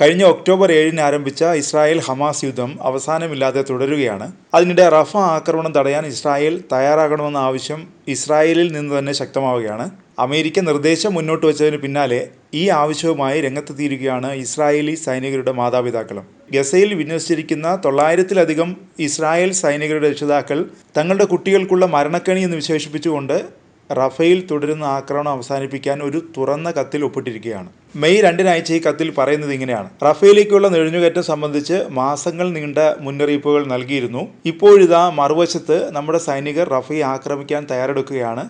കഴിഞ്ഞ ഒക്ടോബർ ഏഴിന് ആരംഭിച്ച ഇസ്രായേൽ ഹമാസ് യുദ്ധം അവസാനമില്ലാതെ തുടരുകയാണ്. അതിനിടെ റഫ ആക്രമണം തടയാൻ ഇസ്രായേൽ തയ്യാറാകണമെന്ന ആവശ്യം ഇസ്രായേലിൽ നിന്ന് തന്നെ ശക്തമാവുകയാണ്. അമേരിക്ക നിർദ്ദേശം മുന്നോട്ട് വച്ചതിന് പിന്നാലെ ഈ ആവശ്യവുമായി രംഗത്തെത്തിയിരിക്കുകയാണ് ഇസ്രായേലി സൈനികരുടെ മാതാപിതാക്കളും. ഗസയിൽ വിന്യസിച്ചിരിക്കുന്ന തൊള്ളായിരത്തിലധികം ഇസ്രായേൽ സൈനികരുടെ രക്ഷിതാക്കൾ തങ്ങളുടെ കുട്ടികൾക്കുള്ള മരണക്കണി എന്ന് വിശേഷിപ്പിച്ചുകൊണ്ട് റഫേൽ തുടരുന്ന ആക്രമണം അവസാനിപ്പിക്കാൻ ഒരു തുറന്ന കത്തിൽ ഒപ്പിട്ടിരിക്കുകയാണ്. മെയ് രണ്ടിനാഴ്ച ഈ കത്തിൽ പറയുന്നത് ഇങ്ങനെയാണ്. റഫേലിലേക്കുള്ള നുഴഞ്ഞുകയറ്റം സംബന്ധിച്ച് മാസങ്ങൾ നീണ്ട മുന്നറിയിപ്പുകൾ നൽകിയിരുന്നു. ഇപ്പോഴിതാ മറുവശത്ത് നമ്മുടെ സൈനികർ റഫേൽ ആക്രമിക്കാൻ തയ്യാറെടുക്കുകയാണ്.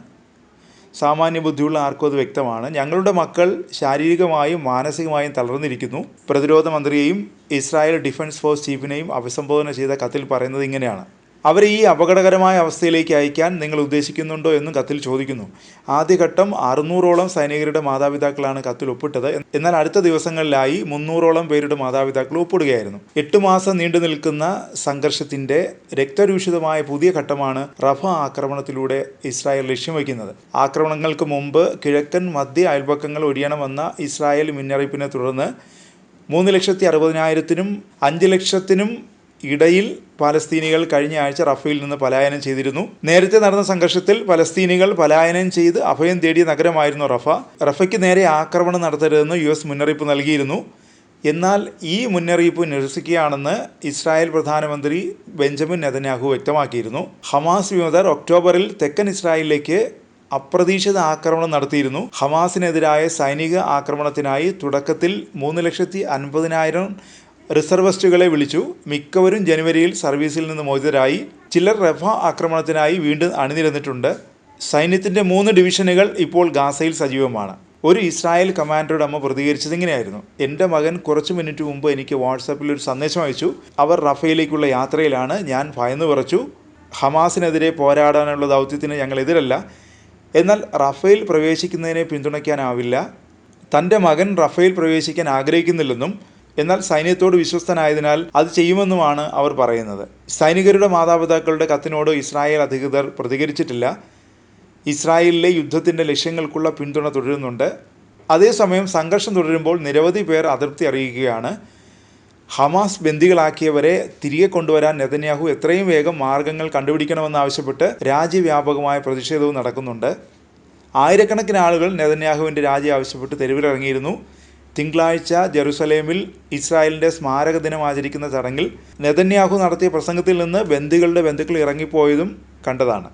സാമാന്യ ബുദ്ധിയുള്ള ആർക്കും അത് വ്യക്തമാണ്. ഞങ്ങളുടെ മക്കൾ ശാരീരികമായും മാനസികമായും തളർന്നിരിക്കുന്നു. പ്രതിരോധ മന്ത്രിയെയും ഇസ്രായേൽ ഡിഫൻസ് ഫോഴ്സ് ചീഫിനെയും അഭിസംബോധന ചെയ്ത കത്തിൽ പറയുന്നത് ഇങ്ങനെയാണ്. അവരെ ഈ അപകടകരമായ അവസ്ഥയിലേക്ക് അയക്കാൻ നിങ്ങൾ ഉദ്ദേശിക്കുന്നുണ്ടോ എന്നും കത്തിൽ ചോദിക്കുന്നു. ആദ്യഘട്ടം അറുന്നൂറോളം സൈനികരുടെ മാതാപിതാക്കളാണ് കത്തിൽ ഒപ്പിട്ടത്. എന്നാൽ അടുത്ത ദിവസങ്ങളിലായി മുന്നൂറോളം പേരുടെ മാതാപിതാക്കൾ ഒപ്പിടുകയായിരുന്നു. എട്ട് മാസം നീണ്ടു നിൽക്കുന്ന സംഘർഷത്തിന്റെ രക്തരൂഷിതമായ പുതിയ ഘട്ടമാണ് റഫ ആക്രമണത്തിലൂടെ ഇസ്രായേൽ ലക്ഷ്യം വയ്ക്കുന്നത്. ആക്രമണങ്ങൾക്ക് മുമ്പ് കിഴക്കൻ മധ്യ അയൽപക്കങ്ങൾ ഒഴിയണമെന്ന ഇസ്രായേൽ മുന്നറിയിപ്പിനെ തുടർന്ന് മൂന്ന് ലക്ഷത്തി അറുപതിനായിരത്തിനും അഞ്ച് ലക്ഷത്തിനും ഇടയിൽ പലസ്തീനികൾ കഴിഞ്ഞ ആഴ്ച റഫയിൽ നിന്ന് പലായനം ചെയ്തിരുന്നു. നേരത്തെ നടന്ന സംഘർഷത്തിൽ പലസ്തീനികൾ പലായനം ചെയ്ത് അഭയം തേടിയ നഗരമായിരുന്നു റഫ. റഫയ്ക്ക് നേരെ ആക്രമണം നടത്തരുതെന്ന് യു എസ് മുന്നറിയിപ്പ് നൽകിയിരുന്നു. എന്നാൽ ഈ മുന്നറിയിപ്പ് നിരസിക്കുകയാണെന്ന് ഇസ്രായേൽ പ്രധാനമന്ത്രി ബെഞ്ചമിൻ നെതന്യാഹു വ്യക്തമാക്കിയിരുന്നു. ഹമാസ് വിമതർ ഒക്ടോബറിൽ തെക്കൻ ഇസ്രായേലിലേക്ക് അപ്രതീക്ഷിത ആക്രമണം നടത്തിയിരുന്നു. ഹമാസിനെതിരായ സൈനിക ആക്രമണത്തിനായി തുടക്കത്തിൽ മൂന്ന് ലക്ഷത്തി അൻപതിനായിരം റിസർവിസ്റ്റുകളെ വിളിച്ചു. മിക്കവരും ജനുവരിയിൽ സർവീസിൽ നിന്ന് മോചിതരായി. ചിലർ റഫ ആക്രമണത്തിനായി വീണ്ടും അണിനിരന്നിട്ടുണ്ട്. സൈന്യത്തിന്റെ മൂന്ന് ഡിവിഷനുകൾ ഇപ്പോൾ ഗാസയിൽ സജീവമാണ്. ഒരു ഇസ്രായേൽ കമാൻഡറുടെ അമ്മ പ്രതികരിച്ചത് ഇങ്ങനെയായിരുന്നു. എന്റെ മകൻ കുറച്ച് മിനിറ്റ് മുമ്പ് എനിക്ക് വാട്സാപ്പിൽ ഒരു സന്ദേശം അയച്ചു. അവർ റഫയിലേക്കുള്ള യാത്രയിലാണ്. ഞാൻ ഭയന്നു വിറച്ചു. ഹമാസിനെതിരെ പോരാടാനുള്ള ദൗത്യത്തിന് ഞങ്ങൾ എതിരല്ല. എന്നാൽ റഫേൽ പ്രവേശിക്കുന്നതിനെ പിന്തുണയ്ക്കാനാവില്ല. തന്റെ മകൻ റഫേൽ പ്രവേശിക്കാൻ ആഗ്രഹിക്കുന്നില്ലെന്നും എന്നാൽ സൈന്യത്തോട് വിശ്വസ്തനായതിനാൽ അത് ചെയ്യുമെന്നുമാണ് അവർ പറയുന്നത്. സൈനികരുടെ മാതാപിതാക്കളുടെ കത്തിനോട് ഇസ്രായേൽ അധികൃതർ പ്രതികരിച്ചിട്ടില്ല. ഇസ്രായേലിലെ യുദ്ധത്തിന്റെ ലക്ഷ്യങ്ങൾക്കുള്ള പിന്തുണ തുടരുന്നുണ്ട്. അതേസമയം സംഘർഷം തുടരുമ്പോൾ നിരവധി പേർ അതൃപ്തി അറിയിക്കുകയാണ്. ഹമാസ് ബന്ദികളാക്കിയവരെ തിരികെ കൊണ്ടുവരാൻ നെതന്യാഹു എത്രയും വേഗം മാർഗങ്ങൾ കണ്ടുപിടിക്കണമെന്നാവശ്യപ്പെട്ട് രാജ്യവ്യാപകമായ പ്രതിഷേധവും നടക്കുന്നുണ്ട്. ആയിരക്കണക്കിന് ആളുകൾ നെതന്യാഹുവിന്റെ രാജി ആവശ്യപ്പെട്ട് തെരുവിലിറങ്ങിയിരുന്നു. തിങ്കളാഴ്ച ജെറുസലേമിൽ ഇസ്രായേലിന്റെ സ്മാരക ദിനം ആചരിക്കുന്ന ചടങ്ങിൽ നെതന്യാഹു നടത്തിയ പ്രസംഗത്തിൽ നിന്ന് ബന്ദികളുടെ ബന്ധുക്കൾ ഇറങ്ങിപ്പോയതും കണ്ടതാണ്.